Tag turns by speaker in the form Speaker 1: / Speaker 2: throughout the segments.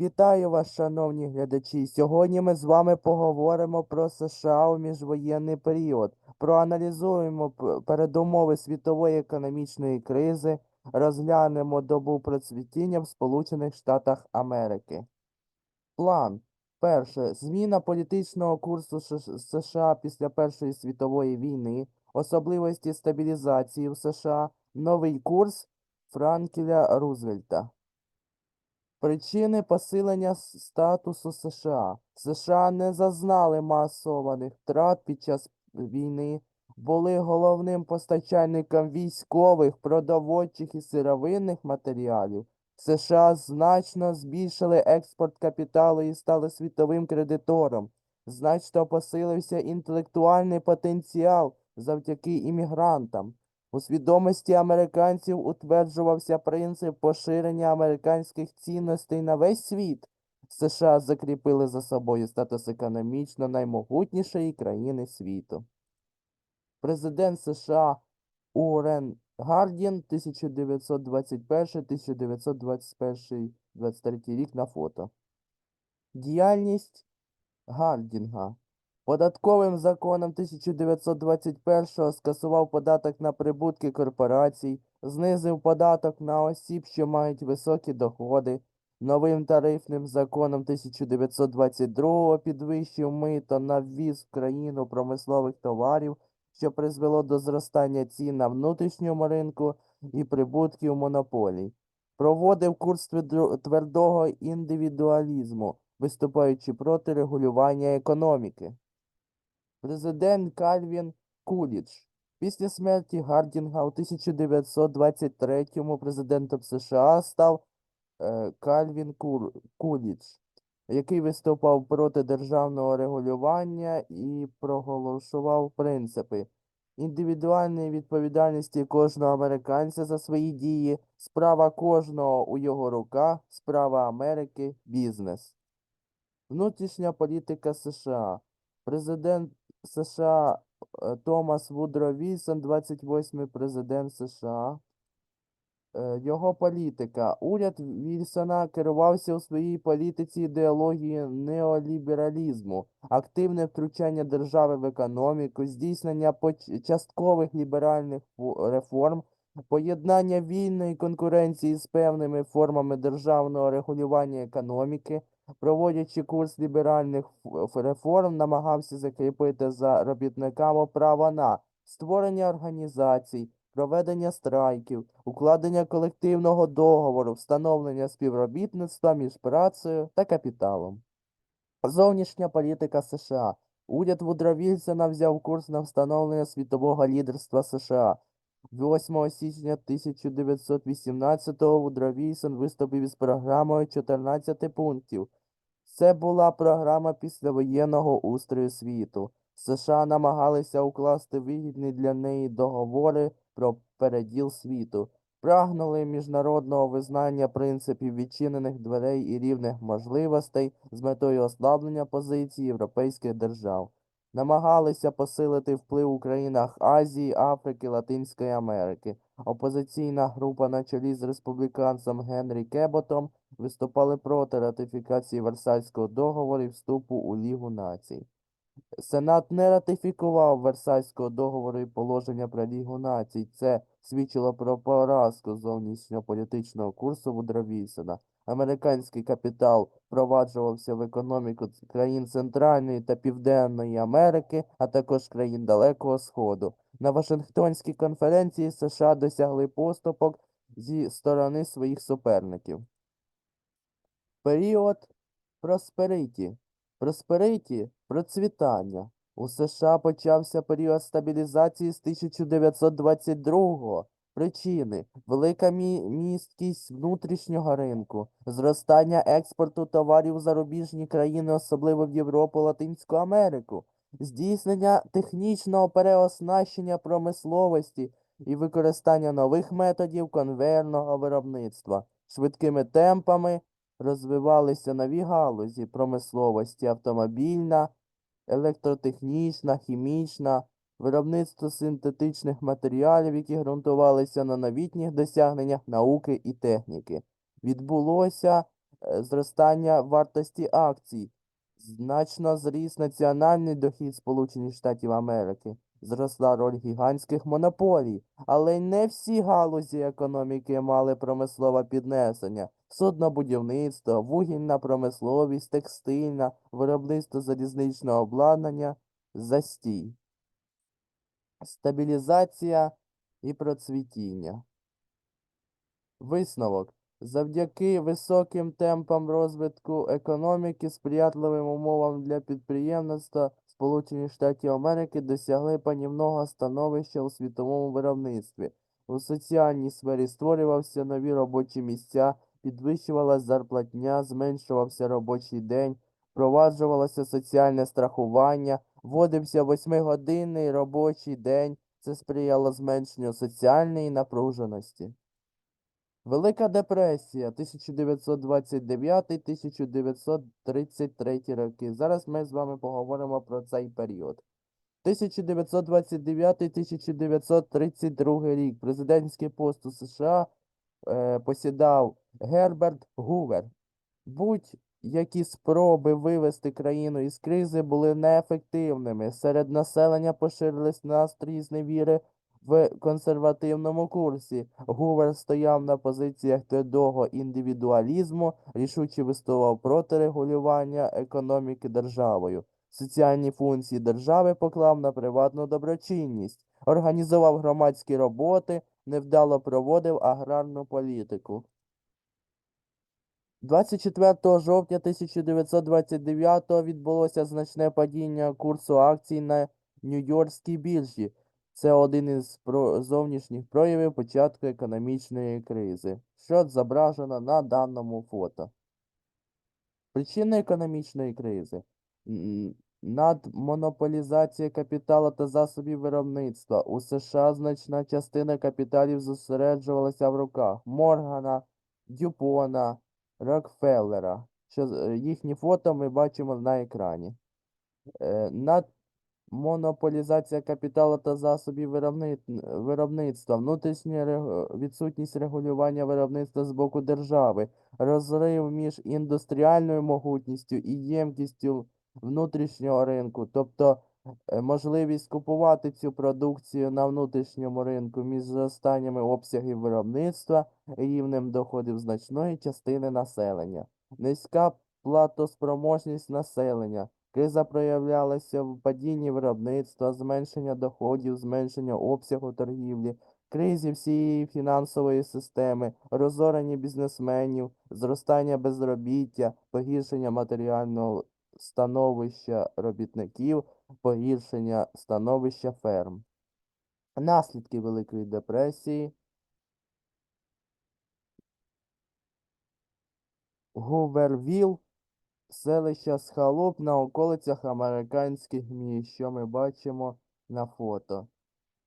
Speaker 1: Вітаю вас, шановні глядачі. Сьогодні ми з вами поговоримо про США у міжвоєнний період, проаналізуємо передумови світової економічної кризи, розглянемо добу процвітіння в Сполучених Штатах Америки. План. Перше. Зміна політичного курсу США після Першої світової війни, особливості стабілізації в США, новий курс Франкеля Рузвельта. Причини посилення статусу США. США не зазнали масованих втрат під час війни, були головним постачальником військових, продовольчих і сировинних матеріалів. США значно збільшили експорт капіталу і стали світовим кредитором. Значно посилився інтелектуальний потенціал завдяки іммігрантам. У свідомості американців утверджувався принцип поширення американських цінностей на весь світ. США закріпили за собою статус економічно наймогутнішої країни світу. Президент США Уоррен Гардін 1921-1921-23 рік на фото. Діяльність Гардінга. Податковим законом 1921-го скасував податок на прибутки корпорацій, знизив податок на осіб, що мають високі доходи. Новим тарифним законом 1922-го підвищив мито на ввіз в країну промислових товарів, що призвело до зростання цін на внутрішньому ринку і прибутків монополій. Проводив курс твердого індивідуалізму, виступаючи проти регулювання економіки. Президент Кальвін Кулідж. Після смерті Гардінга у 1923-му президентом США став е, Кальвін Кур... Кулідж, який виступав проти державного регулювання і проголошував принципи індивідуальної відповідальності кожного американця за свої дії, справа кожного у його руках, справа Америки, бізнес. Внутрішня політика США. Президент США е, Томас Вудро Вільсон, 28-й президент США. Е, Його політика. Уряд Вільсона керувався у своїй політиці ідеологією неолібералізму, активне втручання держави в економіку, здійснення часткових ліберальних реформ, поєднання вільної конкуренції з певними формами державного регулювання економіки, проводячи курс ліберальних реформ, намагався закріпити за робітниками право на створення організацій, проведення страйків, укладення колективного договору, встановлення співробітництва між працею та капіталом. Зовнішня політика США. Уряд Вудро Вільсона взяв курс на встановлення світового лідерства США. 8 січня 1918-го Вудро Вільсон виступив із програмою 14 пунктів. Це була програма післявоєнного устрою світу. США намагалися укласти вигідні для неї договори про переділ світу, прагнули міжнародного визнання принципів відчинених дверей і рівних можливостей з метою ослаблення позиції європейських держав, намагалися посилити вплив у країнах Азії, Африки, Латинської Америки. Опозиційна група на чолі з республіканцем Генрі Кеботом виступали проти ратифікації Версальського договору і вступу у Лігу націй. Сенат не ратифікував Версальського договору і положення про Лігу націй. Це свідчило про поразку зовнішньополітичного курсу Вудро Вільсона. Американський капітал впроваджувався в економіку країн Центральної та Південної Америки, а також країн Далекого Сходу. На Вашингтонській конференції США досягли поступок зі сторони своїх суперників. Період Проспериті. Проспериті – процвітання. У США почався період стабілізації з 1922-го. Причини – велика мі- місткість внутрішнього ринку, зростання експорту товарів в зарубіжні країни, особливо в Європу, Латинську Америку, здійснення технічного переоснащення промисловості і використання нових методів конвейерного виробництва. Швидкими темпами розвивалися нові галузі промисловості, автомобільна, електротехнічна, хімічна, виробництво синтетичних матеріалів, які ґрунтувалися на новітніх досягненнях науки і техніки. Відбулося е, зростання вартості акцій, значно зріс національний дохід Сполучених Штатів Америки, зросла роль гігантських монополій, але не всі галузі економіки мали промислове піднесення. Суднобудівництво, вугільна промисловість, текстильна, виробництво залізничного обладнання, застій. Стабілізація і процвітіння. Висновок. Завдяки високим темпам розвитку економіки, сприятливим умовам для підприємництва, Сполучені Штати Америки досягли панівного становища у світовому виробництві. У соціальній сфері створювався нові робочі місця, підвищувалась зарплатня, зменшувався робочий день, впроваджувалося соціальне страхування, вводився восьмигодинний робочий день. Це сприяло зменшенню соціальної напруженості. Велика депресія 1929-1933 роки. Зараз ми з вами поговоримо про цей період. 1929-1932 рік. Президентський пост у США е, посідав Герберт Гувер. Будь-які спроби вивести країну із кризи були неефективними. Серед населення поширились настрій зневіри в консервативному курсі. Гувер стояв на позиціях твердого індивідуалізму, рішуче виступав проти регулювання економіки державою. Соціальні функції держави поклав на приватну доброчинність, організував громадські роботи, невдало проводив аграрну політику. 24 жовтня 1929 відбулося значне падіння курсу акцій на Нью-Йоркській біржі. Це один із зовнішніх проявів початку економічної кризи, що зображено на даному фото. Причини економічної кризи. Надмонополізація капіталу та засобів виробництва. У США значна частина капіталів зосереджувалася в руках Моргана, Дюпона, Рокфеллера. Що, е, їхні фото ми бачимо на екрані. Е, Над Монополізація капіталу та засобів виробництва, внутрішня відсутність регулювання виробництва з боку держави, розрив між індустріальною могутністю і ємкістю внутрішнього ринку, тобто можливість купувати цю продукцію на внутрішньому ринку між зростаннями обсягів виробництва, рівнем доходів значної частини населення, низька платоспроможність населення. Криза проявлялася в падінні виробництва, зменшення доходів, зменшення обсягу торгівлі, кризі всієї фінансової системи, розорення бізнесменів, зростання безробіття, погіршення матеріального становища робітників, погіршення становища ферм. Наслідки Великої депресії. Гувервіл селища Схалоп на околицях американських міст, що ми бачимо на фото.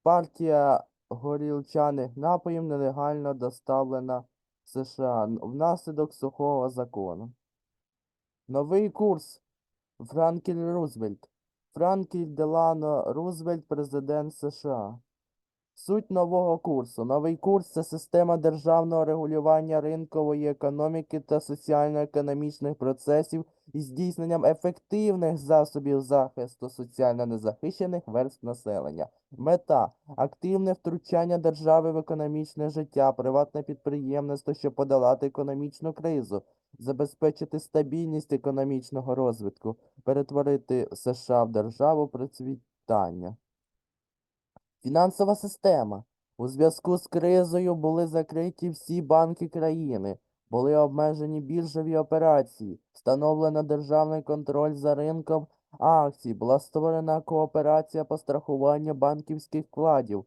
Speaker 1: Партія горілчаних напоїв нелегально доставлена в США внаслідок сухого закону. Новий курс Франклін Рузвельт. Франклін Делано Рузвельт, президент США. Суть нового курсу. Новий курс це система державного регулювання ринкової економіки та соціально-економічних процесів із здійсненням ефективних засобів захисту соціально незахищених верств населення. Мета активне втручання держави в економічне життя, приватне підприємництво, щоб подолати економічну кризу, забезпечити стабільність економічного розвитку, перетворити США в державу процвітання. Фінансова система. У зв'язку з кризою були закриті всі банки країни, були обмежені біржові операції, встановлено державний контроль за ринком акцій, була створена кооперація по страхуванню банківських вкладів,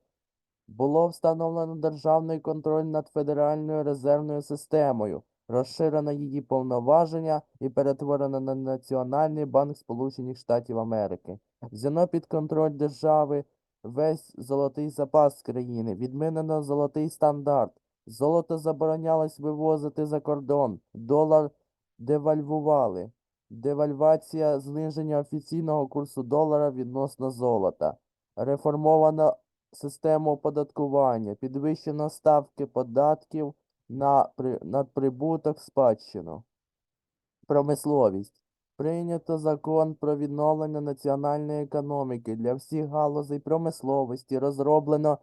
Speaker 1: було встановлено державний контроль над Федеральною резервною системою, розширено її повноваження і перетворено на Національний банк Сполучених Штатів Америки. Взяно під контроль держави весь золотий запас країни, відмінено золотий стандарт. Золото заборонялось вивозити за кордон, долар девальвували. Девальвація зниження офіційного курсу долара відносно золота. Реформовано систему оподаткування, підвищено ставки податків на при... надприбуток спадщину. Промисловість. Прийнято закон про відновлення національної економіки для всіх галузей промисловості. Розроблено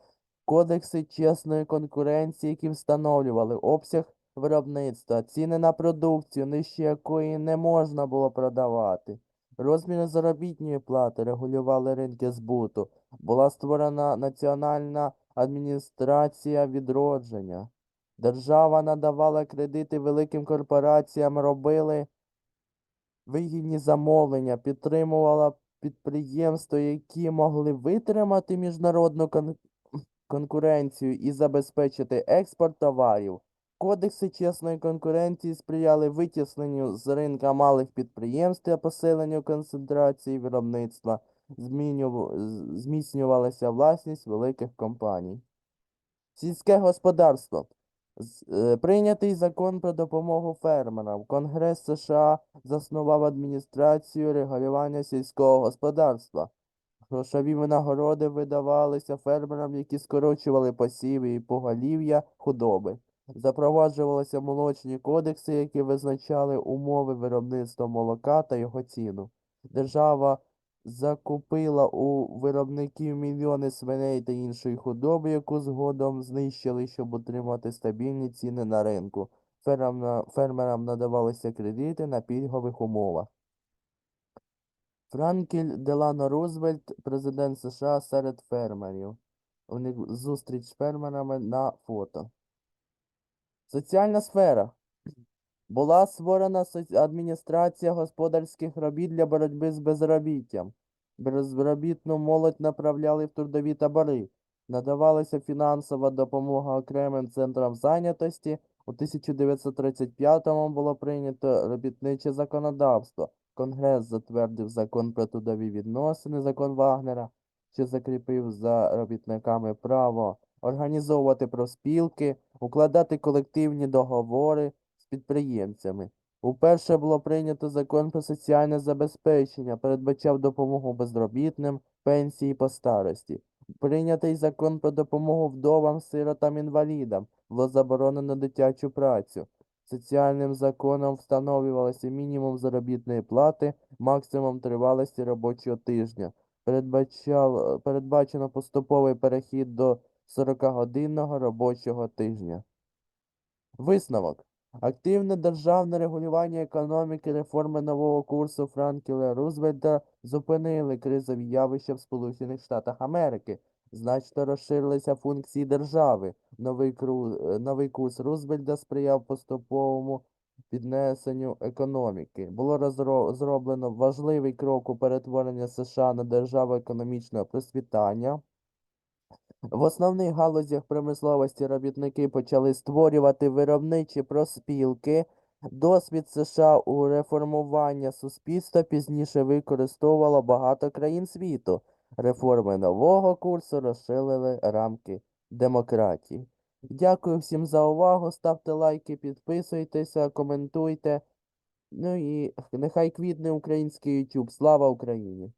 Speaker 1: кодекси чесної конкуренції, які встановлювали обсяг виробництва, ціни на продукцію, нижче якої не можна було продавати. Розміри заробітної плати регулювали ринки збуту. Була створена Національна адміністрація відродження. Держава надавала кредити великим корпораціям, робили вигідні замовлення, підтримувала підприємства, які могли витримати міжнародну кон- конкуренцію і забезпечити експорт товарів. Кодекси чесної конкуренції сприяли витісненню з ринка малих підприємств та посиленню концентрації виробництва, зміцнювалася власність великих компаній. Сільське господарство. Е, Прийнятий закон про допомогу фермерам. Конгрес США заснував адміністрацію регулювання сільського господарства. Грошові винагороди видавалися фермерам, які скорочували посіви і поголів'я худоби. Запроваджувалися молочні кодекси, які визначали умови виробництва молока та його ціну. Держава закупила у виробників мільйони свиней та іншої худоби, яку згодом знищили, щоб утримати стабільні ціни на ринку. Фермерам, надавалися кредити на пільгових умовах. Франклін Делано Рузвельт, президент США серед фермерів. У них зустріч з фермерами на фото. Соціальна сфера. Була створена адміністрація господарських робіт для боротьби з безробіттям. Безробітну молодь направляли в трудові табори. Надавалася фінансова допомога окремим центрам зайнятості. У 1935-му було прийнято робітниче законодавство. Конгрес затвердив закон про трудові відносини, закон Вагнера, що закріпив за робітниками право організовувати профспілки, укладати колективні договори з підприємцями. Уперше було прийнято закон про соціальне забезпечення, передбачав допомогу безробітним, пенсії по старості. Прийнятий закон про допомогу вдовам, сиротам, інвалідам, було заборонено дитячу працю. Соціальним законом встановлювалося мінімум заробітної плати, максимум тривалості робочого тижня. Передбачав, передбачено поступовий перехід до 40-годинного робочого тижня. Висновок. Активне державне регулювання економіки, реформи нового курсу Франкліна Рузвельта зупинили кризові явища в Сполучених Штатах Америки. Значно розширилися функції держави. Новий, новий курс Рузвельта сприяв поступовому піднесенню економіки. Було розро... зроблено важливий крок у перетворенні США на державу економічного процвітання. В основних галузях промисловості робітники почали створювати виробничі проспілки. Досвід США у реформування суспільства пізніше використовувало багато країн світу. Реформи нового курсу розширили рамки демократії. Дякую всім за увагу. Ставте лайки, підписуйтеся, коментуйте. Ну і нехай квітне український YouTube. Слава Україні!